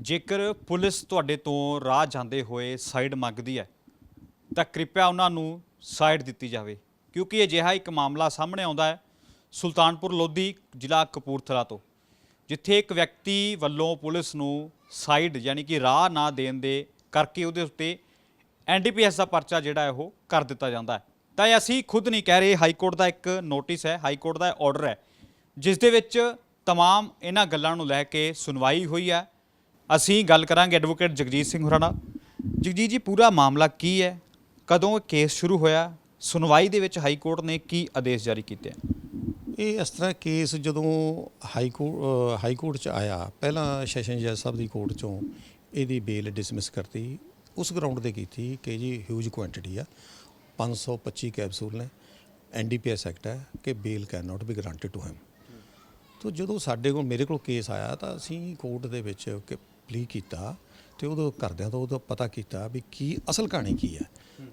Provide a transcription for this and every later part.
ਜੇਕਰ ਪੁਲਿਸ ਤੁਹਾਡੇ ਤੋਂ ਰਾਹ ਜਾਂਦੇ ਹੋਏ ਸਾਈਡ ਮੰਗਦੀ ਹੈ ਤਾਂ ਕਿਰਪਾ ਉਹਨਾਂ ਨੂੰ ਸਾਈਡ ਦਿੱਤੀ ਜਾਵੇ ਕਿਉਂਕਿ ਅਜਿਹਾ ਇੱਕ ਮਾਮਲਾ ਸਾਹਮਣੇ ਆਉਂਦਾ ਹੈ ਸੁਲਤਾਨਪੁਰ ਲੋਧੀ ਜ਼ਿਲ੍ਹਾ ਕਪੂਰਥਲਾ ਤੋਂ ਜਿੱਥੇ ਇੱਕ ਵਿਅਕਤੀ ਵੱਲੋਂ ਪੁਲਿਸ ਨੂੰ ਸਾਈਡ ਯਾਨੀ ਕਿ ਰਾਹ ਨਾ ਦੇਣ ਦੇ ਕਰਕੇ ਉਹਦੇ ਉੱਤੇ ਐਨਡੀਪੀਐਸ ਦਾ ਪਰਚਾ ਜਿਹੜਾ ਹੈ ਉਹ ਕਰ ਦਿੱਤਾ ਜਾਂਦਾ ਹੈ ਤਾਂ ਇਹ ਅਸੀਂ ਖੁਦ ਨਹੀਂ ਕਹਿ ਰਹੇ ਹਾਈ ਕੋਰਟ ਦਾ ਇੱਕ ਨੋਟਿਸ ਹੈ ਹਾਈ ਕੋਰਟ ਦਾ ਆਰਡਰ ਹੈ ਜਿਸ ਦੇ ਵਿੱਚ तमाम ਇਹਨਾਂ ਗੱਲਾਂ ਨੂੰ ਲੈ ਕੇ ਸੁਣਵਾਈ ਹੋਈ ਹੈ ਅਸੀਂ ਗੱਲ ਕਰਾਂਗੇ ਐਡਵੋਕੇਟ ਜਗਜੀਤ ਸਿੰਘ ਹੋਰਾਂ ਨਾਲ। ਜਗਜੀਤ ਜੀ, ਪੂਰਾ ਮਾਮਲਾ ਕੀ ਹੈ? ਕਦੋਂ ਇਹ ਕੇਸ ਸ਼ੁਰੂ ਹੋਇਆ? ਸੁਣਵਾਈ ਦੇ ਵਿੱਚ ਹਾਈ ਕੋਰਟ ਨੇ ਕੀ ਆਦੇਸ਼ ਜਾਰੀ ਕੀਤੇ? ਇਹ ਇਸ ਤਰ੍ਹਾਂ ਕੇਸ ਜਦੋਂ ਹਾਈ ਕੋਰਟ ਹਾਈ ਕੋਰਟ ਚ ਆਇਆ, ਪਹਿਲਾਂ ਸੈਸ਼ਨ ਜੱਜ ਸਾਹਿਬ ਦੀ ਕੋਰਟ ਚੋਂ ਇਹਦੀ ਬੇਲ ਡਿਸਮਿਸ ਕਰਤੀ। ਉਸ ਗਰਾਊਂਡ ਤੇ ਕੀਤੀ ਕਿ ਜੀ ਹਿਊਜ ਕੁਆਂਟੀਟੀ ਆ 525 ਕੈਪਸੂਲ ਨੇ। ਐਨਡੀਪੀਐਸ ਐਕਟ ਹੈ ਕਿ bail can not be granted to him ਤੋ ਜਦੋਂ ਸਾਡੇ ਕੋਲ, ਮੇਰੇ ਕੋਲ ਕੇਸ ਆਇਆ ਤਾਂ ਅਸੀਂ ਕੋਰਟ ਦੇ ਵਿੱਚ ਕਿ ਪਲੀ ਕੀਤਾ ਤੇ ਉਦੋਂ ਘਰਦਿਆਂ ਤੋਂ ਉਦੋਂ ਪਤਾ ਕੀਤਾ ਵੀ ਕੀ, ਅਸਲ ਕਹਾਣੀ ਕੀ ਹੈ।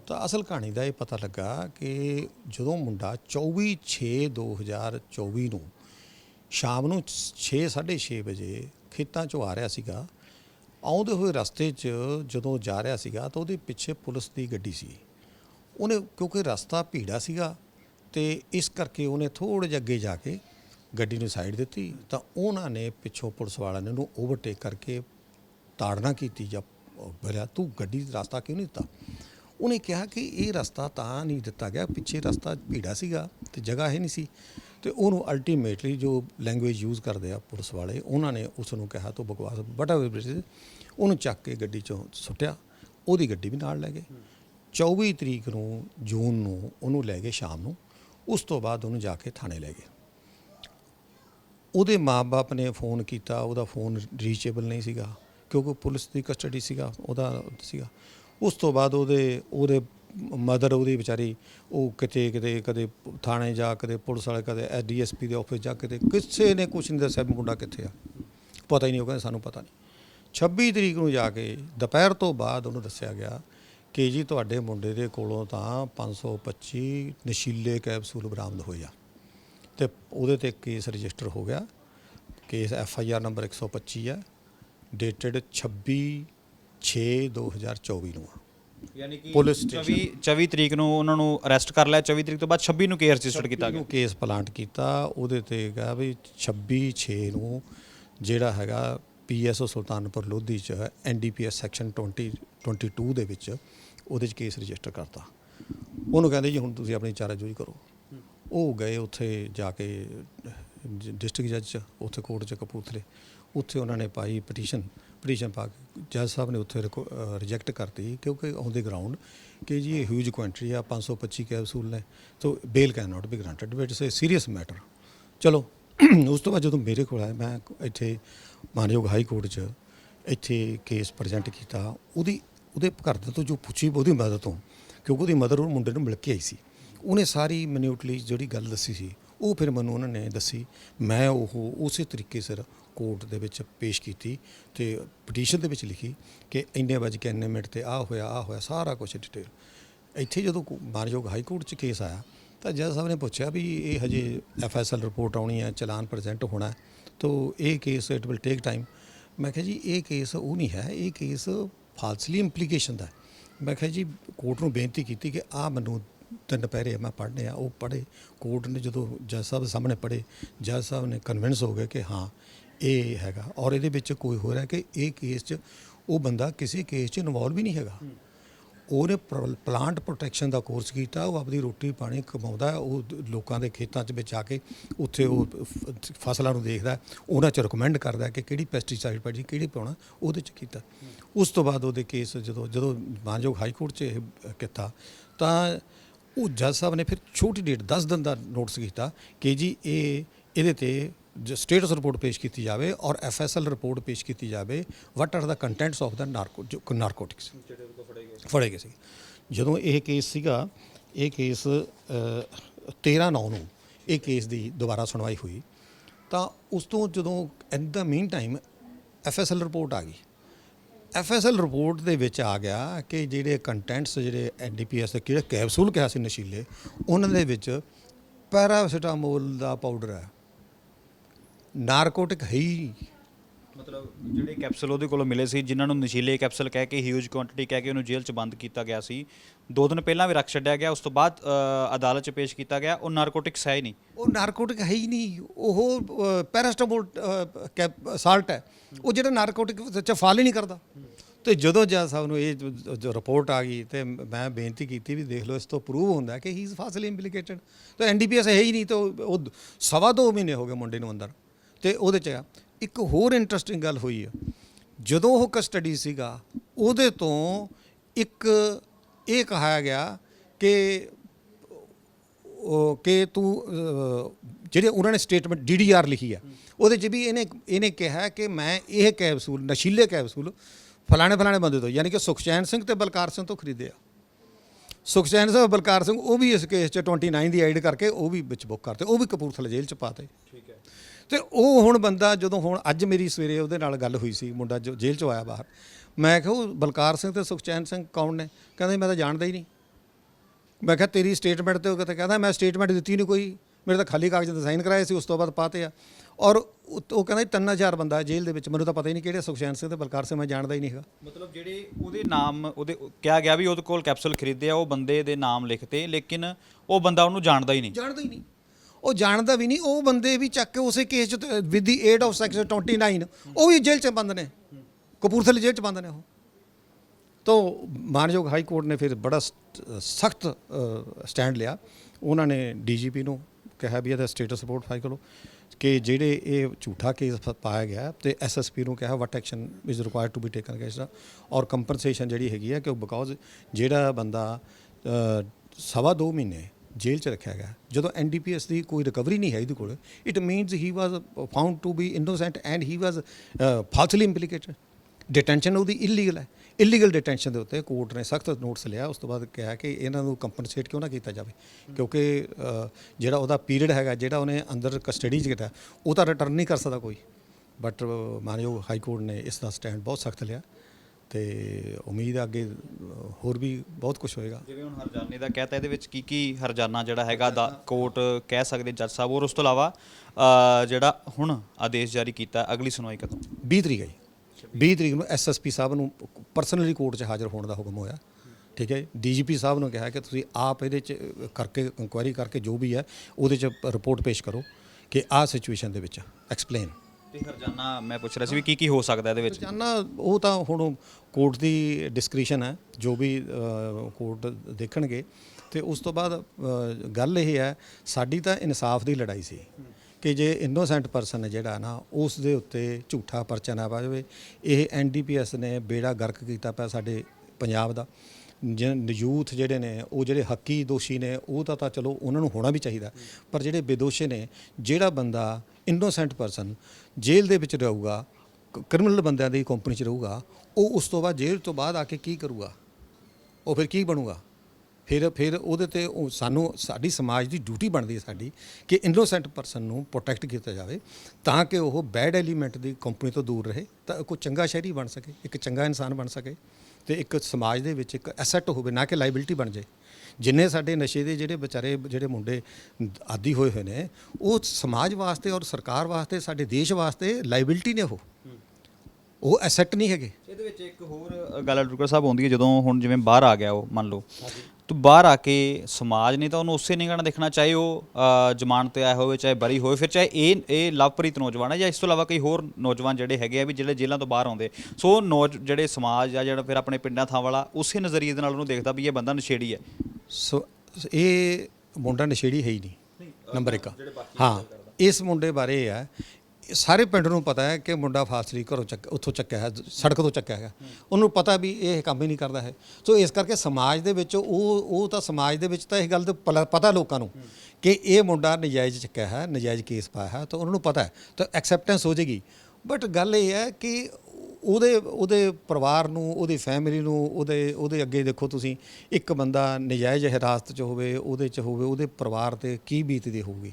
ਤਾਂ ਅਸਲ ਕਹਾਣੀ ਦਾ ਇਹ ਪਤਾ ਲੱਗਾ ਕਿ ਜਦੋਂ ਮੁੰਡਾ 24 6 2024 ਨੂੰ ਸ਼ਾਮ ਨੂੰ 6 6:30 ਵਜੇ ਖੇਤਾਂ 'ਚੋਂ ਆ ਰਿਹਾ ਸੀਗਾ, ਆਉਂਦੇ ਹੋਏ ਰਸਤੇ 'ਚ ਜਦੋਂ ਜਾ ਰਿਹਾ ਸੀਗਾ ਤਾਂ ਉਹਦੇ ਪਿੱਛੇ ਪੁਲਿਸ ਦੀ ਗੱਡੀ ਸੀ। ਉਹਨੇ, ਕਿਉਂਕਿ ਰਸਤਾ ਭੀੜਾ ਸੀਗਾ ਤੇ ਇਸ ਕਰਕੇ ਉਹਨੇ ਥੋੜ੍ਹੇ ਜਿਹਾ ਅੱਗੇ ਜਾ ਕੇ ਗੱਡੀ ਨੂੰ ਸਾਈਡ ਦਿੱਤੀ ਤਾਂ ਉਹਨਾਂ ਨੇ ਪਿੱਛੋਂ ਪੁਲਿਸ ਵਾਲਿਆਂ ਨੇ ਉਹਨੂੰ ਓਵਰਟੇਕ ਕਰਕੇ ਤਾੜਨਾ ਕੀਤੀ ਜਾਂ ਬਲਿਆ ਤੂੰ ਗੱਡੀ ਦਾ ਰਸਤਾ ਕਿਉਂ ਨਹੀਂ ਦਿੱਤਾ? ਉਹਨੇ ਕਿਹਾ ਕਿ ਇਹ ਰਸਤਾ ਤਾਂ ਨਹੀਂ ਦਿੱਤਾ ਗਿਆ, ਪਿੱਛੇ ਰਸਤਾ ਭੀੜਾ ਸੀਗਾ ਤੇ ਜਗ੍ਹਾ ਹੈ ਨਹੀਂ ਸੀ। ਤੇ ਉਹਨੂੰ ਅਲਟੀਮੇਟਲੀ ਜੋ ਲੈਂਗੁਏਜ ਯੂਜ਼ ਕਰਦੇ ਆ ਪੁਲਿਸ ਵਾਲੇ, ਉਹਨਾਂ ਨੇ ਉਸ ਨੂੰ ਕਿਹਾ, ਤੂੰ ਬਕਵਾਸ ਬਟਾ ਉਹਨੂੰ ਚੱਕ ਕੇ ਗੱਡੀ ਚੋਂ ਸੁੱਟਿਆ, ਉਹਦੀ ਗੱਡੀ ਵੀ ਨਾਲ ਲੈ ਗਏ। 24 ਤਰੀਕ ਨੂੰ, ਜੂਨ ਨੂੰ, ਉਹਨੂੰ ਲੈ ਗਏ ਸ਼ਾਮ ਨੂੰ, ਉਸ ਤੋਂ ਬਾਅਦ ਉਹਨੂੰ ਜਾ ਕੇ ਥਾਣੇ ਲੈ ਗਏ। ਉਹਦੇ ਮਾਪੇ ਨੇ ਫੋਨ ਕੀਤਾ, ਉਹਦਾ ਫੋਨ ਰੀਚੇਬਲ ਨਹੀਂ ਸੀਗਾ। ਕਿਉਂਕਿ ਪੁਲਿਸ ਦੀ ਕਸਟਡੀ ਸੀਗਾ, ਉਹਦਾ ਸੀਗਾ। ਉਸ ਤੋਂ ਬਾਅਦ ਉਹਦੇ ਉਹਦੇ ਮਦਰ, ਉਹਦੀ ਵਿਚਾਰੀ, ਉਹ ਕਿਤੇ ਕਿਤੇ, ਕਦੇ ਥਾਣੇ ਜਾ, ਕਦੇ ਪੁਲਿਸ ਵਾਲੇ, ਕਦੇ ਡੀਐਸਪੀ ਦੇ ਆਫਿਸ ਜਾ, ਕਿਤੇ ਕਿਸੇ ਨੇ ਕੁਝ ਨਹੀਂ ਦੱਸਿਆ ਵੀ ਮੁੰਡਾ ਕਿੱਥੇ ਆ। ਪਤਾ ਹੀ ਨਹੀਂ ਉਹ ਕਹਿੰਦੇ ਸਾਨੂੰ ਪਤਾ ਨਹੀਂ। 26 ਤਰੀਕ ਨੂੰ ਜਾ ਕੇ ਦੁਪਹਿਰ ਤੋਂ ਬਾਅਦ ਉਹਨੂੰ ਦੱਸਿਆ ਗਿਆ ਕਿ ਜੀ ਤੁਹਾਡੇ ਮੁੰਡੇ ਦੇ ਕੋਲੋਂ ਤਾਂ 525 ਨਸ਼ੀਲੇ ਕੈਪਸੂਲ ਬਰਾਮਦ ਹੋਏ ਆ। ਤੇ ਉਹਦੇ ਤੇ ਕੇਸ ਰਜਿਸਟਰ ਹੋ ਗਿਆ। Case F I R number 125 ਹੈ ਡੇਟਡ 26 6 2024 ਨੂੰ ਆ। ਯਾਨੀ ਕਿ ਪੁਲਿਸ 24 24 ਤਰੀਕ ਨੂੰ ਉਹਨਾਂ ਨੂੰ ਅਰੈਸਟ ਕਰ ਲਿਆ। 24 ਤਰੀਕ ਤੋਂ ਬਾਅਦ 26 ਨੂੰ ਕੇਸ ਰਜਿਸਟਰ ਕੀਤਾ ਗਿਆ। ਕੇਸ ਪਲਾਂਟ ਕੀਤਾ। ਉਹਦੇ ਤੇ ਹੈਗਾ ਵੀ 26 6 ਨੂੰ ਜਿਹੜਾ ਹੈਗਾ ਪੀਐਸਓ ਸੁਲਤਾਨਪੁਰ ਲੋਧੀ ਚ ਐਨਡੀਪੀਐਸ ਸੈਕਸ਼ਨ 20 22 ਦੇ ਵਿੱਚ ਉਹਦੇ ਚ ਕੇਸ ਰਜਿਸਟਰ ਕਰਤਾ। ਉਹਨੂੰ ਕਹਿੰਦੇ ਜੀ ਹੁਣ ਤੁਸੀਂ ਆਪਣੀ ਚਾਰਾਜੋਈ ਕਰੋ। ਉਹ ਗਏ ਉੱਥੇ ਜਾ ਕੇ ਡਿਸਟ੍ਰਿਕਟ ਜੱਜ ਉੱਥੇ ਕੋਰਟ ਚ ਕਪੂਰਥਲੇ। ਉੱਥੇ ਉਹਨਾਂ ਨੇ ਪਾਈ ਪਟੀਸ਼ਨ ਪਟੀਸ਼ਨ ਪਾ ਕੇ ਜੱਜ ਸਾਹਿਬ ਨੇ ਉੱਥੇ ਰਿਜੈਕਟ ਕਰਤੀ ਕਿਉਂਕਿ ਔਨ ਦੀ ਗਰਾਊਂਡ ਕਿ ਜੀ ਇਹ ਹਿਊਜ ਕੁਆਂਟੀਟੀ ਆ 525 ਕੈਪਸੂਲ ਨੇ so bail can not be granted but it's a serious matter ਚਲੋ, ਉਸ ਤੋਂ ਬਾਅਦ ਜਦੋਂ ਮੇਰੇ ਕੋਲ ਆਇਆ, ਮੈਂ ਇੱਥੇ ਮਾਨਯੋਗ ਹਾਈ ਕੋਰਟ 'ਚ ਇੱਥੇ ਕੇਸ ਪ੍ਰੈਜ਼ੈਂਟ ਕੀਤਾ, ਉਹਦੀ, ਉਹਦੇ ਘਰ ਦੇ ਤੋਂ ਜੋ ਪੁੱਛੀ ਉਹਦੀ ਮਦਦ ਤੋਂ, ਕਿਉਂਕਿ ਉਹਦੀ ਮਦਰ ਉਹ ਮੁੰਡੇ ਨੂੰ ਮਿਲ ਕੇ ਆਈ ਸੀ। ਉਹਨੇ ਸਾਰੀ ਮਿਨਿਊਟਲੀ ਜਿਹੜੀ ਗੱਲ ਦੱਸੀ ਸੀ, ਉਹ ਫਿਰ ਮੈਨੂੰ ਉਹਨਾਂ ਨੇ ਦੱਸੀ, ਮੈਂ ਉਹ ਉਸੇ ਤਰੀਕੇ ਸਿਰ ਕੋਰਟ ਦੇ ਵਿੱਚ ਪੇਸ਼ ਕੀਤੀ ਤੇ ਪਟੀਸ਼ਨ ਦੇ ਵਿੱਚ ਲਿਖੀ ਕਿ ਇੰਨੇ ਵਜੇ ਕੇ ਇੰਨੇ ਮਿੰਟ ਤੇ ਆ ਹੋਇਆ ਆ ਹੋਇਆ ਸਾਰਾ ਕੁਝ ਡਿਟੇਲ ਇੱਥੇ ਜਦੋਂ ਮਾਨਯੋਗ ਹਾਈ ਕੋਰਟ 'ਚ ਕੇਸ ਆਇਆ ਤਾਂ ਜੱਜ ਸਾਹਿਬ ਨੇ ਪੁੱਛਿਆ ਵੀ ਇਹ ਹਜੇ ਐਫ ਐਸ ਐਲ ਰਿਪੋਰਟ ਆਉਣੀ ਹੈ ਚਲਾਨ ਪ੍ਰੈਜ਼ੈਂਟ ਹੋਣਾ ਹੈ, ਤੋ ਇਹ case it will take time ਮੈਂ ਕਿਹਾ ਜੀ ਇਹ ਕੇਸ ਉਹ ਨਹੀਂ ਹੈ ਇਹ ਕੇਸ ਫਾਲਸਲੀ ਇੰਪਲੀਕੇਸ਼ਨ ਦਾ ਮੈਂ ਕਿਹਾ ਜੀ ਕੋਰਟ ਨੂੰ ਬੇਨਤੀ ਕੀਤੀ ਕਿ ਆ ਮੈਨੂੰ ਤਿੰਨ ਪੈਰੇ ਮੈਂ ਪੜ੍ਹਨੇ ਆ ਉਹ ਪੜ੍ਹੇ। ਕੋਰਟ ਨੇ ਜਦੋਂ ਜੱਜ ਸਾਹਿਬ ਦੇ ਸਾਹਮਣੇ ਪੜ੍ਹੇ ਜੱਜ ਸਾਹਿਬ ਨੇ ਕਨਵਿੰਸ ਹੋ ਗਏ ਕਿ ਹਾਂ ਇਹ ਹੈਗਾ। ਔਰ ਇਹਦੇ ਵਿੱਚ ਕੋਈ ਹੋਰ ਹੈ ਕਿ ਇਹ ਕੇਸ 'ਚ ਉਹ ਬੰਦਾ ਕਿਸੇ ਕੇਸ 'ਚ ਇਨਵੋਲਵ ਹੀ ਨਹੀਂ ਹੈਗਾ। ਉਹਨੇ ਪਲਾਂਟ ਪ੍ਰੋਟੈਕਸ਼ਨ ਦਾ ਕੋਰਸ ਕੀਤਾ, ਉਹ ਆਪਣੀ ਰੋਟੀ ਪਾਣੀ ਕਮਾਉਂਦਾ, ਉਹ ਲੋਕਾਂ ਦੇ ਖੇਤਾਂ 'ਚ ਵਿੱਚ ਆ ਕੇ ਉੱਥੇ ਉਹ ਫਸਲਾਂ ਨੂੰ ਦੇਖਦਾ, ਉਹਨਾਂ 'ਚ ਰეკਮੈਂਡ ਕਰਦਾ ਕਿ ਕਿਹੜੀ ਪੈਸਟੀਸਾਈਡ ਪਾਣੀ ਕਿਹੜੀ ਪਾਉਣਾ, ਉਹਦੇ 'ਚ ਕੀਤਾ। ਉਸ ਤੋਂ ਬਾਅਦ ਉਹਦੇ ਕੇਸ ਜਦੋਂ ਜਦੋਂ ਮਾਨਯੋਗ ਹਾਈ ਕੋਰਟ 'ਚ ਇਹ ਕੀਤਾ, ਤਾਂ ਉਹ ਜੱਜ ਸਾਹਿਬ ਨੇ ਫਿਰ ਛੋਟੀ ਡੇਟ 10 ਦਿਨ ਦਾ ਨੋਟਿਸ ਕੀਤਾ ਕਿ ਜੀ ਇਹ, ਇਹਦੇ ਤੇ ਸਟੇਟਸ ਰਿਪੋਰਟ ਪੇਸ਼ ਕੀਤੀ ਜਾਵੇ ਔਰ ਐਫਐਸਐਲ ਰਿਪੋਰਟ ਪੇਸ਼ ਕੀਤੀ ਜਾਵੇ what are the contents of the narco narcotics ਫੜੇ ਗਏ ਸੀ। ਜਦੋਂ ਇਹ ਕੇਸ ਸੀਗਾ, ਇਹ ਕੇਸ 13 9 ਨੂੰ ਇਹ ਕੇਸ ਦੀ ਦੁਬਾਰਾ ਸੁਣਵਾਈ ਹੋਈ। ਤਾਂ ਉਸ ਤੋਂ ਜਦੋਂ in the mean time FSL report ਆ ਗਈ। ਐਫਐਸਐਲ ਰਿਪੋਰਟ ਦੇ ਵਿੱਚ ਆ ਗਿਆ ਕਿ ਜਿਹੜੇ ਕੰਟੈਂਟਸ ਜਿਹੜੇ ਐਨਡੀਪੀਐਸ ਦੇ ਕਿਹੜੇ ਕੈਪਸੂਲ ਕਿਹਾ ਸੀ ਨਸ਼ੀਲੇ, ਉਹਨਾਂ ਦੇ ਵਿੱਚ ਪੈਰਾਸੀਟਾਮੋਲ ਦਾ ਪਾਊਡਰ ਹੈ। ਨਾਰਕੋਟਿਕ ਹੈ ਹੀ। ਮਤਲਬ ਜਿਹੜੇ ਕੈਪਸੂਲ ਉਹਦੇ ਕੋਲੋਂ ਮਿਲੇ ਸੀ ਜਿਨ੍ਹਾਂ ਨੂੰ ਨਸ਼ੀਲੇ ਕੈਪਸੂਲ ਕਹਿ ਕੇ ਹਿਊਜ ਕੁਆਂਟੀਟੀ ਕਹਿ ਕੇ ਉਹਨੂੰ ਜੇਲ੍ਹ 'ਚ ਬੰਦ ਕੀਤਾ ਗਿਆ ਸੀ ਦੋ ਦਿਨ ਪਹਿਲਾਂ ਵੀ ਰੱਖ ਛੱਡਿਆ ਗਿਆ ਉਸ ਤੋਂ ਬਾਅਦ ਅ, ਅਦਾਲਤ 'ਚ ਪੇਸ਼ ਕੀਤਾ ਗਿਆ ਉਹ ਨਾਰਕੋਟਿਕਸ ਹੈ ਹੀ ਨਹੀਂ। ਉਹ ਨਾਰਕੋਟਿਕ ਹੈ ਹੀ ਨਹੀਂ। ਉਹ ਪੈਰਾਸਟਾਮੋਲ ਸਾਲਟ ਹੈ। ਉਹ ਜਿਹੜਾ ਨਾਰਕੋਟਿਕ ਚ ਫਾਲ ਹੀ ਨਹੀਂ ਕਰਦਾ। ਤੇ ਜਦੋਂ ਜੱਜ ਸਾਹਿਬ ਨੂੰ ਇਹ ਜੋ- ਜੋ ਰਿਪੋਰਟ ਆ ਗਈ ਤੇ ਮੈਂ ਬੇਨਤੀ ਕੀਤੀ ਵੀ ਦੇਖ ਲਓ ਇਸ ਤੋਂ ਪ੍ਰੂਵ ਹੁੰਦਾ ਕਿ ਹੀ ਇਜ਼ ਫਾਸਲੀ ਇੰਪਲੀਕੇਟਡ ਤਾਂ ਐਨਡੀਪੀਐਸ ਹੈ ਹੀ ਨਹੀਂ ਤਾਂ ਉਹ ਉਹ ਸਵਾ ਦੋ ਮਹੀਨੇ ਹੋ ਗਏ ਮੁੰਡੇ ਨੂੰ ਅੰਦਰ। ਤੇ ਉਹਦੇ ਚ ਆ। ਇੱਕ ਹੋਰ ਇੰਟਰਸਟਿੰਗ ਗੱਲ ਹੋਈ ਆ। ਜਦੋਂ ਉਹ ਕਸਟਡੀ ਸੀਗਾ, ਉਹਦੇ ਤੋਂ ਇੱਕ ਇਹ ਕਹਾਇਆ ਗਿਆ ਕਿ ਕਿ ਤੂੰ ਜਿਹੜੇ ਉਹਨਾਂ ਨੇ ਸਟੇਟਮੈਂਟ ਡੀਡੀਆਰ ਲਿਖੀ ਆ, ਉਹਦੇ 'ਚ ਵੀ ਇਹਨੇ ਇਹਨੇ ਕਿਹਾ ਕਿ ਮੈਂ ਇਹ ਕੈਪਸੂਲ ਨਸ਼ੀਲੇ ਕੈਪਸੂਲ ਫਲਾਣੇ ਫਲਾਣੇ ਬੰਦੇ ਤੋਂ, ਯਾਨੀ ਕਿ ਸੁਖਚੈਨ ਸਿੰਘ ਤੇ ਬਲਕਾਰ ਸਿੰਘ ਤੋਂ ਖਰੀਦੇ ਆ ਸੁਖਚੈਨ ਸਿੰਘ ਬਲਕਾਰ ਸਿੰਘ, ਉਹ ਵੀ ਇਸ ਕੇਸ 'ਚ 29 ਦੀ ਐਡ ਕਰਕੇ ਉਹ ਵੀ ਵਿੱਚ ਬੁੱਕ ਕਰਤੇ, ਉਹ ਵੀ ਕਪੂਰਥਲਾ ਜੇਲ੍ਹ 'ਚ ਪਾਤੇ ਠੀਕ ਤੇ ਉਹ ਹੁਣ ਬੰਦਾ ਜਦੋਂ ਹੁਣ ਅੱਜ ਮੇਰੀ ਸਵੇਰੇ ਉਹਦੇ ਨਾਲ ਗੱਲ ਹੋਈ ਸੀ ਮੁੰਡਾ ਜੋ ਜੇਲ੍ਹ 'ਚੋਂ ਆਇਆ ਬਾਹਰ। ਮੈਂ ਕਿਹਾ ਉਹ ਬਲਕਾਰ ਸਿੰਘ ਤੇ ਸੁਖਚੈਨ ਸਿੰਘ ਕੌਣ ਨੇ? ਕਹਿੰਦਾ ਮੈਂ ਤਾਂ ਜਾਣਦਾ ਹੀ ਨਹੀਂ। ਮੈਂ ਕਿਹਾ ਤੇਰੀ ਸਟੇਟਮੈਂਟ ਤੇ ਉਹ ਕਹਿੰਦਾ ਕਹਿੰਦਾ ਮੈਂ ਸਟੇਟਮੈਂਟ ਦਿੱਤੀ ਨਹੀਂ ਕੋਈ। ਮੇਰੇ ਤਾਂ ਖਾਲੀ ਕਾਗਜ਼ ਤੇ ਸਾਈਨ ਕਰਾਏ ਸੀ ਉਸ ਤੋਂ ਬਾਅਦ ਪਾਤੇ ਆ। ਔਰ ਉਹ ਕਹਿੰਦਾ ਜੀ ਤਿੰਨ ਹਜ਼ਾਰ ਬੰਦਾ ਜੇਲ੍ਹ ਦੇ ਵਿੱਚ ਮੈਨੂੰ ਤਾਂ ਪਤਾ ਹੀ ਨਹੀਂ ਕਿਹੜੇ ਸੁਖਚੈਨ ਸਿੰਘ ਤੇ ਬਲਕਾਰ ਸਿੰਘ ਮੈਂ ਜਾਣਦਾ ਹੀ ਨਹੀਂ ਹੈਗਾ। ਮਤਲਬ ਜਿਹੜੇ ਉਹਦੇ ਨਾਮ ਉਹਦੇ ਕਿਹਾ ਗਿਆ ਵੀ ਉਹਦੇ ਕੋਲ ਕੈਪਸੂਲ ਖਰੀਦੇ ਆ ਉਹ ਬੰਦੇ ਦੇ ਨਾਮ ਲਿਖਤੇ ਲੇਕਿਨ ਉਹ ਬੰਦਾ ਉਹਨੂੰ ਜਾਣਦਾ ਹੀ ਨਹੀਂ। ਜਾਣਦਾ ਹੀ ਨਹੀਂ। ਉਹ ਜਾਣਦਾ ਵੀ ਨਹੀਂ, ਉਹ ਬੰਦੇ ਵੀ ਚੱਕ ਕੇ ਉਸੇ ਕੇਸ ਚ with the aid of section 29 ਉਹ ਵੀ ਜੇਲ੍ਹ ਚ ਬੰਦ ਨੇ। ਕਪੂਰਥਲੇ ਜੇਲ੍ਹ ਚ ਬੰਦ ਨੇ ਉਹ। ਤੋਂ ਮਾਨਯੋਗ ਹਾਈ ਕੋਰਟ ਨੇ ਫਿਰ ਬੜਾ ਸਖਤ ਸਟੈਂਡ ਲਿਆ। ਉਹਨਾਂ ਨੇ ਡੀਜੀਪੀ ਨੂੰ ਕਿਹਾ ਵੀ ਇਹਦਾ ਸਟੇਟਸ ਰਿਪੋਰਟ ਫਾਈਲ ਕਰੋ ਕਿ ਜਿਹੜੇ ਇਹ ਝੂਠਾ ਕੇਸ ਪਾਇਆ ਗਿਆ ਤੇ ਐਸਐਸਪੀ ਨੂੰ ਕਿਹਾ what action is required to be taken against the or compensation ਜਿਹੜੀ ਹੈਗੀ ਹੈ ਕਿ ਬਿਕੋਜ਼ ਜਿਹੜਾ ਬੰਦਾ ਸਵਾ ਦੋ ਮਹੀਨੇ ਜੇਲ੍ਹ 'ਚ ਰੱਖਿਆ ਗਿਆ। ਜਦੋਂ ਐਨਡੀਪੀਐਸ ਦੀ ਕੋਈ ਰਿਕਵਰੀ ਨਹੀਂ ਹੈ ਇਹਦੇ ਕੋਲ it means he was found to be innocent and he was falsely implicated detention ਉਹਦੀ ਇਲੀਗਲ ਹੈ। ਇਲੀਗਲ ਡਿਟੈਂਸ਼ਨ ਦੇ ਉੱਤੇ ਕੋਰਟ ਨੇ ਸਖਤ ਨੋਟਿਸ ਲਿਆ, ਉਸ ਤੋਂ ਬਾਅਦ ਕਿਹਾ ਕਿ ਇਹਨਾਂ ਨੂੰ ਕੰਪਨਸੇਟ ਕਿਉਂ ਨਾ ਕੀਤਾ ਜਾਵੇ। ਕਿਉਂਕਿ ਜਿਹੜਾ ਉਹਦਾ ਪੀਰੀਅਡ ਹੈਗਾ, ਜਿਹੜਾ ਉਹਨੇ ਅੰਦਰ ਕਸਟਡੀ 'ਚ ਕੀਤਾ, ਉਹ ਤਾਂ ਰਿਟਰਨ ਨਹੀਂ ਕਰ ਸਕਦਾ ਕੋਈ। ਬਟ ਮਾਨਯੋਗ ਹਾਈ ਕੋਰਟ ਨੇ ਇਸ ਦਾ ਸਟੈਂਡ ਬਹੁਤ ਸਖਤ ਲਿਆ। ਤੇ ਉਮੀਦ ਹੈ ਅੱਗੇ ਹੋਰ ਵੀ ਬਹੁਤ ਕੁਝ ਹੋਏਗਾ। ਜਿਵੇਂ ਹੁਣ ਹਰਜਾਨੇ ਦਾ ਕਹਿਤਾ ਇਹਦੇ ਵਿੱਚ ਕੀ ਕੀ ਹਰਜਾਨਾ ਜਿਹੜਾ ਹੈਗਾ ਦਾ ਕੋਰਟ ਕਹਿ ਸਕਦੇ ਜੱਜ ਸਾਹਿਬ ਔਰ ਉਸ ਤੋਂ ਇਲਾਵਾ ਅ, ਜਿਹੜਾ ਹੁਣ ਆਦੇਸ਼ ਜਾਰੀ ਕੀਤਾ ਅਗਲੀ ਸੁਣਵਾਈ ਕਦੋਂ? 20 ਤਰੀਕ ਹੈ ਜੀ। 20 ਤਰੀਕ ਨੂੰ ਐਸਐਸਪੀ ਸਾਹਿਬ ਨੂੰ ਪਰਸਨਲੀ ਕੋਰਟ 'ਚ ਹਾਜ਼ਰ ਹੋਣ ਦਾ ਹੁਕਮ ਹੋਇਆ। ਠੀਕ ਹੈ ਡੀਜੀਪੀ ਸਾਹਿਬ ਨੂੰ ਕਿਹਾ ਕਿ ਤੁਸੀਂ ਆਪ ਇਹਦੇ 'ਚ ਕਰਕੇ ਇਨਕੁਆਇਰੀ ਕਰਕੇ ਜੋ ਵੀ ਹੈ ਉਹਦੇ 'ਚ ਰਿਪੋਰਟ ਪੇਸ਼ ਕਰੋ ਕਿ ਆਹ ਸਿਚੁਏਸ਼ਨ ਦੇ ਵਿੱਚ ਐਕਸਪਲੇਨ ਤੇ ਹਰਜਾਨਾ ਮੈਂ ਪੁੱਛ ਰਿਹਾ ਸੀ ਵੀ ਕੀ ਕੀ ਹੋ ਸਕਦਾ ਇਹਦੇ ਵਿੱਚ? ਜਾਨਾ ਉਹ ਤਾਂ ਹੁਣ ਕੋਰਟ ਦੀ ਡਿਸਕ੍ਰਿਸ਼ਨ ਹੈ ਜੋ ਵੀ ਕੋਰਟ ਦੇਖਣਗੇ। ਤੇ ਉਸ ਤੋਂ ਬਾਅਦ ਅ, ਗੱਲ ਇਹ ਹੈ ਸਾਡੀ ਤਾਂ ਇਨਸਾਫ ਦੀ ਲੜਾਈ ਸੀ ਕਿ ਜੇ ਇਨੋਸੈਂਟ ਪਰਸਨ ਹੈ ਜਿਹੜਾ ਨਾ ਉਸ ਦੇ ਉੱਤੇ ਝੂਠਾ ਪਰਚਾ ਨਾ ਪਾ ਜਾਵੇ। ਇਹ ਐਨਡੀਪੀਐਸ ਨੇ ਬੇੜਾ ਗਰਕ ਕੀਤਾ ਪਿਆ ਸਾਡੇ ਪੰਜਾਬ ਦਾ। ਯੂਥ ਜਿਹੜੇ ਨੇ, ਉਹ ਜਿਹੜੇ ਹੱਕੀ ਦੋਸ਼ੀ ਨੇ, ਉਹ ਤਾਂ ਤਾਂ ਚਲੋ ਉਹਨਾਂ ਨੂੰ ਹੋਣਾ ਵੀ ਚਾਹੀਦਾ। ਪਰ ਜਿਹੜੇ ਬੇਦੋਸ਼ੇ ਨੇ, ਜਿਹੜਾ ਬੰਦਾ ਇਨੋਸੈਂਟ ਪਰਸਨ ਜੇਲ੍ਹ ਦੇ ਵਿੱਚ ਰਹੂਗਾ ਕ੍ਰਿਮੀਨਲ ਬੰਦਿਆਂ ਦੀ ਕੰਪਨੀ 'ਚ ਰਹੂਗਾ, ਉਹ ਉਸ ਤੋਂ ਬਾਅਦ ਜੇਲ੍ਹ ਤੋਂ ਬਾਅਦ ਆ ਕੇ ਕੀ ਕਰੂਗਾ? ਉਹ ਫਿਰ ਕੀ ਬਣੂਗਾ? ਫਿਰ ਫਿਰ ਉਹਦੇ ਤੇ ਉਹ ਸਾਨੂੰ, ਸਾਡੀ ਸਮਾਜ ਦੀ ਡਿਊਟੀ ਬਣਦੀ ਹੈ ਸਾਡੀ ਕਿ ਇਨੋਸੈਂਟ ਪਰਸਨ ਨੂੰ ਪ੍ਰੋਟੈਕਟ ਕੀਤਾ ਜਾਵੇ ਤਾਂ ਕਿ ਉਹ ਬੈਡ ਐਲੀਮੈਂਟ ਦੀ ਕੰਪਨੀ ਤੋਂ ਦੂਰ ਰਹੇ, ਤਾਂ ਕੋਈ ਚੰਗਾ ਸ਼ਹਿਰੀ ਬਣ ਸਕੇ, ਇੱਕ ਚੰਗਾ ਇਨਸਾਨ ਬਣ ਸਕੇ। ਤੇ ਇੱਕ ਸਮਾਜ ਦੇ ਵਿੱਚ ਇੱਕ ਐਸੈਟ ਹੋਵੇ ਨਾ ਕਿ ਲਾਇਬਿਲਿਟੀ ਬਣ ਜਾਏ। ਜਿੰਨੇ ਸਾਡੇ ਨਸ਼ੇ ਦੇ ਜਿਹੜੇ ਵਿਚਾਰੇ ਜਿਹੜੇ ਮੁੰਡੇ ਆਦੀ ਹੋਏ ਹੋਏ ਨੇ ਉਹ ਸਮਾਜ ਵਾਸਤੇ ਔਰ ਸਰਕਾਰ ਵਾਸਤੇ ਸਾਡੇ ਦੇਸ਼ ਵਾਸਤੇ ਲਾਇਬਿਲਿਟੀ ਨੇ ਉਹ। ਉਹ ਐਸੈਟ ਨਹੀਂ ਹੈਗੇ। ਇਹਦੇ ਵਿੱਚ ਇੱਕ ਹੋਰ ਗੱਲ ਡਾਕਟਰ ਸਾਹਿਬ ਆਉਂਦੀ ਹੈ ਜਦੋਂ ਹੁਣ ਜਿਵੇਂ ਬਾਹਰ ਆ ਗਿਆ ਉਹ ਮੰਨ ਲਓ। ਤੋ ਬਾਹਰ ਆ ਕੇ ਸਮਾਜ ਨੇ ਤਾਂ ਉਹਨੂੰ ਉਸੇ ਨਿਗਾਹ ਨਾਲ ਦੇਖਣਾ ਚਾਹੇ ਉਹ ਜ਼ਮਾਨਤ ਤੇ ਆਇਆ ਹੋਵੇ ਚਾਹੇ ਬਰੀ ਹੋਵੇ ਫਿਰ ਚਾਹੇ ਇਹ ਇਹ ਲਵਪ੍ਰੀਤ ਨੌਜਵਾਨ ਹੈ ਜਾਂ ਇਸ ਤੋਂ ਇਲਾਵਾ ਕਈ ਹੋਰ ਨੌਜਵਾਨ ਜਿਹੜੇ ਹੈਗੇ ਆ ਵੀ ਜਿਹੜੇ ਜੇਲ੍ਹਾਂ ਤੋਂ ਬਾਹਰ ਆਉਂਦੇ। ਸੋ ਨੌਜ ਜਿਹੜੇ ਸਮਾਜ ਆ ਜਿਹੜਾ ਫਿਰ ਆਪਣੇ ਪਿੰਡਾਂ ਥਾਂ ਵਾਲਾ ਉਸੇ ਨਜ਼ਰੀਏ ਦੇ ਨਾਲ ਉਹਨੂੰ ਦੇਖਦਾ ਵੀ ਇਹ ਬੰਦਾ ਨਸ਼ੇੜੀ ਹੈ। ਸੋ ਇਹ ਮੁੰਡਾ ਨਸ਼ੇੜੀ ਹੈ ਹੀ ਨਹੀਂ ਨੰਬਰ 1 ਹਾਂ ਇਸ ਮੁੰਡੇ ਬਾਰੇ ਹੈ ਸਾਰੇ ਪਿੰਡ ਨੂੰ ਪਤਾ ਹੈ ਕਿ ਮੁੰਡਾ ਫਾਸਰੀ ਘਰੋਂ ਚੱਕ, ਉੱਥੋਂ ਚੱਕਿਆ ਹੈ, ਸੜਕ ਤੋਂ ਚੱਕਿਆ ਹੈ ਉਹਨੂੰ ਪਤਾ ਵੀ ਇਹ ਕੰਮ ਹੀ ਨਹੀਂ ਕਰਦਾ ਹੈ। ਸੋ ਇਸ ਕਰਕੇ ਸਮਾਜ ਦੇ ਵਿੱਚ ਉਹ ਉਹ ਤਾਂ ਸਮਾਜ ਦੇ ਵਿੱਚ ਤਾਂ ਇਹ ਗੱਲ ਤੇ ਪਲ- ਪਤਾ ਲੋਕਾਂ ਨੂੰ ਕਿ ਇਹ ਮੁੰਡਾ ਨਜਾਇਜ਼ ਚੱਕਿਆ ਹੈ, ਨਜਾਇਜ਼ ਕੇਸ ਪਾਇਆ ਹੈ, ਤਾਂ ਉਹਨਾਂ ਨੂੰ ਪਤਾ ਹੈ, ਤਾਂ ਐਕਸੈਪਟੈਂਸ ਹੋ ਜਾਏਗੀ। ਬਟ ਗੱਲ ਇਹ ਹੈ ਕਿ ਉਹਦੇ ਉਹਦੇ ਪਰਿਵਾਰ ਨੂੰ, ਉਹਦੀ ਫੈਮਿਲੀ ਨੂੰ, ਉਹਦੇ ਉਹਦੇ ਅੱਗੇ ਦੇਖੋ ਤੁਸੀਂ, ਇੱਕ ਬੰਦਾ ਨਜਾਇਜ਼ ਹਿਰਾਸਤ 'ਚ ਹੋਵੇ, ਉਹਦੇ 'ਚ ਹੋਵੇ, ਉਹਦੇ ਪਰਿਵਾਰ ਤੇ ਕੀ ਬੀਤਦੀ ਹੋਊਗੀ।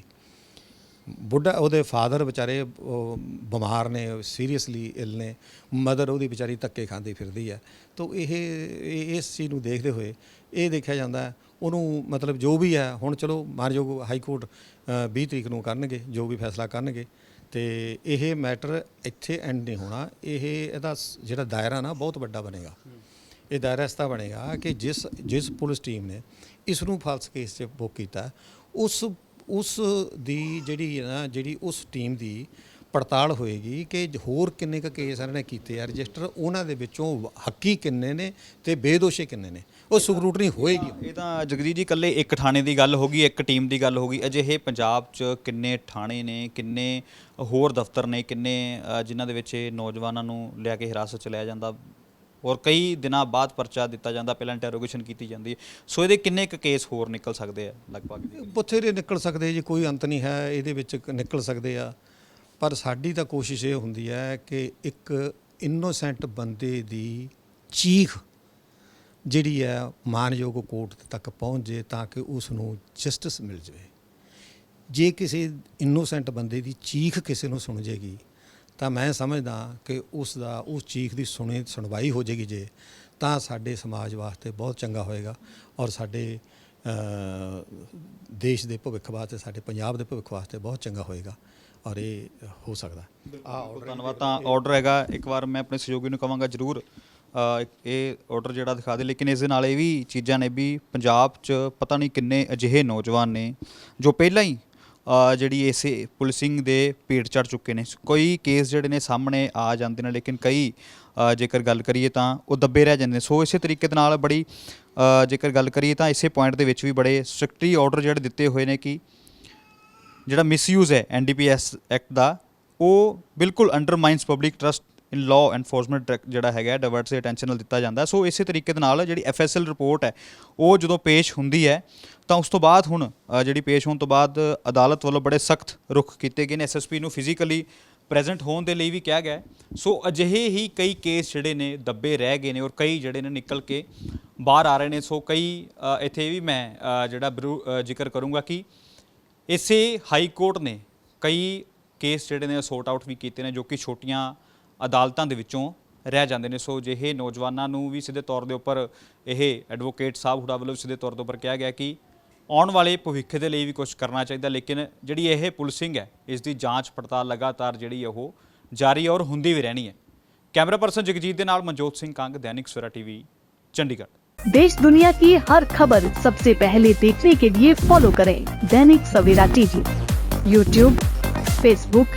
ਬੁੱਢਾ ਉਹਦੇ ਫਾਦਰ ਵਿਚਾਰੇ ਉਹ, ਬਿਮਾਰ ਨੇ ਸੀਰੀਅਸਲੀ ਇਲ ਨੇ ਮਦਰ ਉਹਦੀ ਵਿਚਾਰੀ ਧੱਕੇ ਖਾਂਦੀ ਫਿਰਦੀ ਹੈ ਤਾਂ ਇਹ ਇਸ ਚੀਜ਼ ਨੂੰ ਦੇਖਦੇ ਹੋਏ ਇਹ ਦੇਖਿਆ ਜਾਂਦਾ ਉਹਨੂੰ ਮਤਲਬ ਜੋ ਵੀ ਹੈ ਹੁਣ ਚਲੋ ਮਾਨਯੋਗ ਹਾਈ ਕੋਰਟ ਅ, 20 ਤਰੀਕ ਨੂੰ ਕਰਨਗੇ ਜੋ ਵੀ ਫੈਸਲਾ ਕਰਨਗੇ ਤੇ ਇਹ ਮੈਟਰ ਇੱਥੇ ਐਂਡ ਨਹੀਂ ਹੋਣਾ। ਇਹ ਇਹਦਾ ਜਿਹੜਾ ਦਾਇਰਾ ਨਾ ਬਹੁਤ ਵੱਡਾ ਬਣੇਗਾ। ਇਹ ਦਾਇਰਾ ਇਸ ਤਰ੍ਹਾਂ ਬਣੇਗਾ ਕਿ ਜਿਸ ਜਿਸ ਪੁਲਿਸ ਟੀਮ ਨੇ ਇਸ ਨੂੰ ਫਾਲਸ ਕੇਸ 'ਚ ਬੁੱਕ ਕੀਤਾ ਉਸ ਉਸ ਦੀ ਜਿਹੜੀ ਹੈ ਨਾ, ਜਿਹੜੀ ਉਸ ਟੀਮ ਦੀ ਪੜਤਾਲ ਹੋਏਗੀ ਕਿ ਹੋਰ ਕਿੰਨੇ ਕ ਕੇਸ ਇਹਨਾਂ ਨੇ ਕੀਤੇ ਆ, ਰਜਿਸਟਰ ਉਹਨਾਂ ਦੇ ਵਿੱਚੋਂ ਹੱਕੀ ਕਿੰਨੇ ਨੇ ਤੇ ਬੇਦੋਸ਼ੇ ਕਿੰਨੇ ਨੇ? ਉਹ ਸਕਰੂਟਨੀ ਹੋਏਗੀ। ਇਹ ਤਾਂ ਜਗਦੀਪ ਜੀ, ਇਕੱਲੇ ਇੱਕ ਥਾਣੇ ਦੀ ਗੱਲ ਹੋ ਗਈ, ਇੱਕ ਟੀਮ ਦੀ ਗੱਲ ਹੋ ਗਈ। ਅਜਿਹੇ ਪੰਜਾਬ 'ਚ ਕਿੰਨੇ ਥਾਣੇ ਨੇ, ਕਿੰਨੇ ਹੋਰ ਦਫ਼ਤਰ ਨੇ, ਕਿੰਨੇ ਜਿਨ੍ਹਾਂ ਦੇ ਵਿੱਚ ਇਹ ਨੌਜਵਾਨਾਂ ਨੂੰ ਲਿਆ ਕੇ ਹਿਰਾਸਤ 'ਚ ਲਿਆ ਜਾਂਦਾ? ਔਰ ਕਈ ਦਿਨਾਂ ਬਾਅਦ ਪਰਚਾ ਦਿੱਤਾ ਜਾਂਦਾ, ਪਹਿਲਾਂ ਇੰਟਰੋਗੇਸ਼ਨ ਕੀਤੀ ਜਾਂਦੀ ਹੈ। ਸੋ ਇਹਦੇ ਕਿੰਨੇ ਕੁ ਕੇਸ ਹੋਰ ਨਿਕਲ ਸਕਦੇ ਆ, ਲਗਭਗ? ਬਥੇਰੇ ਨਿਕਲ ਸਕਦੇ ਜੀ, ਕੋਈ ਅੰਤ ਨਹੀਂ ਹੈ, ਇਹਦੇ ਵਿੱਚ ਨਿਕਲ ਸਕਦੇ ਆ। ਪਰ ਸਾਡੀ ਤਾਂ ਕੋਸ਼ਿਸ਼ ਇਹ ਹੁੰਦੀ ਹੈ ਕਿ ਇੱਕ ਇਨੋਸੈਂਟ ਬੰਦੇ ਦੀ ਚੀਖ ਜਿਹੜੀ ਹੈ, ਮਾਨਯੋਗ ਕੋਰਟ ਤੱਕ ਪਹੁੰਚ ਜੇ ਤਾਂ ਕਿ ਉਸ ਨੂੰ ਜਸਟਿਸ ਮਿਲ ਜਾਵੇ। ਜੇ ਕਿਸੇ ਇਨੋਸੈਂਟ ਬੰਦੇ ਦੀ ਚੀਖ ਕਿਸੇ ਨੂੰ ਸੁਣ ਜੇਗੀ ਤਾਂ ਮੈਂ ਸਮਝਦਾ ਕਿ ਉਸ ਦਾ ਉਸ ਚੀਖ ਦੀ ਸੁਣੀ ਸੁਣਵਾਈ ਹੋ ਜੇਗੀ ਜੇ ਤਾਂ ਸਾਡੇ ਸਮਾਜ ਵਾਸਤੇ ਬਹੁਤ ਚੰਗਾ ਹੋਏਗਾ ਔਰ ਸਾਡੇ ਅ, ਦੇਸ਼ ਦੇ ਭਵਿੱਖ ਵਾਸਤੇ ਸਾਡੇ ਪੰਜਾਬ ਦੇ ਭਵਿੱਖ ਵਾਸਤੇ ਬਹੁਤ ਚੰਗਾ ਹੋਏਗਾ ਔਰ ਇਹ ਹੋ ਸਕਦਾ। ਬਿਲਕੁਲ ਧੰਨਵਾਦ ਤਾਂ ਆਰਡਰ ਹੈਗਾ। ਇੱਕ ਵਾਰ ਮੈਂ ਆਪਣੇ ਸਹਿਯੋਗੀ ਨੂੰ ਕਹਾਂਗਾ ਜਰੂਰ ਇਹ ਆਰਡਰ ਜਿਹੜਾ ਦਿਖਾ ਦੇ ਲੇਕਿਨ ਇਸ ਦੇ ਨਾਲ ਇਹ ਵੀ ਚੀਜ਼ਾਂ ਨੇ ਵੀ ਪੰਜਾਬ 'ਚ ਪਤਾ ਨਹੀਂ ਕਿੰਨੇ ਅਜਿਹੇ ਨੌਜਵਾਨ ਨੇ ਜੋ ਪਹਿਲਾਂ ਹੀ ਜਿਹੜੀ ਇਸੇ ਪੁਲਿਸਿੰਗ ਦੇ ਭੇਟ ਚੜ ਚੁੱਕੇ ਨੇ। ਕੋਈ ਕੇਸ ਜਿਹੜੇ ਨੇ ਸਾਹਮਣੇ ਆ ਜਾਂਦੇ ਨੇ, ਲੇਕਿਨ ਕਈ ਜੇਕਰ ਗੱਲ ਕਰੀਏ ਤਾਂ ਉਹ ਦੱਬੇ ਰਹਿ ਜਾਂਦੇ ਨੇ। ਸੋ ਇਸੇ ਤਰੀਕੇ ਦੇ ਨਾਲ ਬੜੀ ਜੇਕਰ ਗੱਲ ਕਰੀਏ ਤਾਂ ਇਸੇ ਪੁਆਇੰਟ ਦੇ ਵਿੱਚ ਵੀ ਬੜੇ ਸਟ੍ਰਿਕਟਲੀ ਆਰਡਰ ਜਿਹੜੇ ਦਿੱਤੇ ਹੋਏ ਨੇ ਕਿ ਜਿਹੜਾ ਮਿਸਯੂਜ਼ ਹੈ ਐਨਡੀਪੀਐਸ ਐਕਟ ਦਾ, ਉਹ ਬਿਲਕੁਲ undermines public trust law enforcement ਜਿਹੜਾ ਹੈਗਾ ਡਿਵਰਟ ਸੇ ਅਟੈਂਸ਼ਨ ਨਾਲ ਦਿੱਤਾ ਜਾਂਦਾ ਸੋ ਇਸੇ ਤਰੀਕੇ ਦੇ ਨਾਲ ਜਿਹੜੀ ਐਫਐਸਐਲ ਰਿਪੋਰਟ ਹੈ, ਉਹ ਜਦੋਂ ਪੇਸ਼ ਹੁੰਦੀ ਹੈ, ਤਾਂ ਉਸ ਤੋਂ ਬਾਅਦ ਹੁਣ ਜਿਹੜੀ ਪੇਸ਼ ਹੋਣ ਤੋਂ ਬਾਅਦ ਅਦਾਲਤ ਵੱਲੋਂ ਬੜੇ ਸਖਤ ਰੁਖ ਕੀਤੇ ਗਏ ਨੇ। ਐਸਐਸਪੀ ਨੂੰ ਫਿਜ਼ੀਕਲੀ ਪ੍ਰੈਜ਼ੈਂਟ ਹੋਣ ਦੇ ਲਈ ਵੀ ਕਿਹਾ ਗਿਆ ਸੋ ਅਜਿਹੇ ਹੀ ਕਈ ਕੇਸ ਜਿਹੜੇ ਨੇ, ਦੱਬੇ ਰਹਿ ਗਏ ਨੇ ਔਰ ਕਈ ਜਿਹੜੇ ਨੇ ਨਿਕਲ ਕੇ ਬਾਹਰ ਆ ਰਹੇ ਨੇ। ਸੋ ਕਈ ਇੱਥੇ ਵੀ ਮੈਂ ਜਿਹੜਾ ਬਰੂ- ਜ਼ਿਕਰ ਕਰੂੰਗਾ ਕਿ ਇਸੇ ਹਾਈ ਕੋਰਟ ਨੇ ਕਈ ਕੇਸ ਜਿਹੜੇ ਨੇ ਸੌਟ ਆਊਟ ਵੀ ਕੀਤੇ ਨੇ, ਜੋ ਕਿ ਛੋਟੀਆਂ ਅਦਾਲਤਾਂ ਦੇ ਵਿੱਚੋਂ ਰਹਿ ਜਾਂਦੇ ਨੇ ਸੋ ਜਿਹੇ ਨੌਜਵਾਨਾਂ ਨੂੰ ਵੀ ਸਿੱਧੇ ਤੌਰ ਦੇ ਉੱਪਰ ਇਹ ਐਡਵੋਕੇਟ ਸਾਹਿਬ ਹੁੜਾ ਵੱਲੋਂ ਵੀ ਸਿੱਧੇ ਤੌਰ ਦੇ ਉੱਪਰ ਕਿਹਾ ਗਿਆ ਕਿ ਆਉਣ ਵਾਲੇ ਭਵਿੱਖ ਦੇ ਲਈ ਵੀ ਕੁਝ ਕਰਨਾ ਚਾਹੀਦਾ ਲੇਕਿਨ ਜਿਹੜੀ ਇਹ ਪੁਲਿਸਿੰਗ ਹੈ ਇਸ ਦੀ ਜਾਂਚ ਪੜਤਾਲ ਲਗਾਤਾਰ ਜਿਹੜੀ ਹੈ ਉਹ ਜਾਰੀ ਔਰ ਹੁੰਦੀ ਵੀ ਰਹਿਣੀ ਹੈ ਕੈਮਰਾ ਪਰਸਨ ਜਗਜੀਤ ਦੇ ਨਾਲ ਮਨਜੋਤ ਸਿੰਘ ਕੰਗ ਦੈਨਿਕ ਸਵੇਰਾ ਟੀਵੀ ਚੰਡੀਗੜ੍ਹ देश दुनिया की हर खबर सबसे पहले देखने के लिए फॉलो करें Dainik Savera TV YouTube Facebook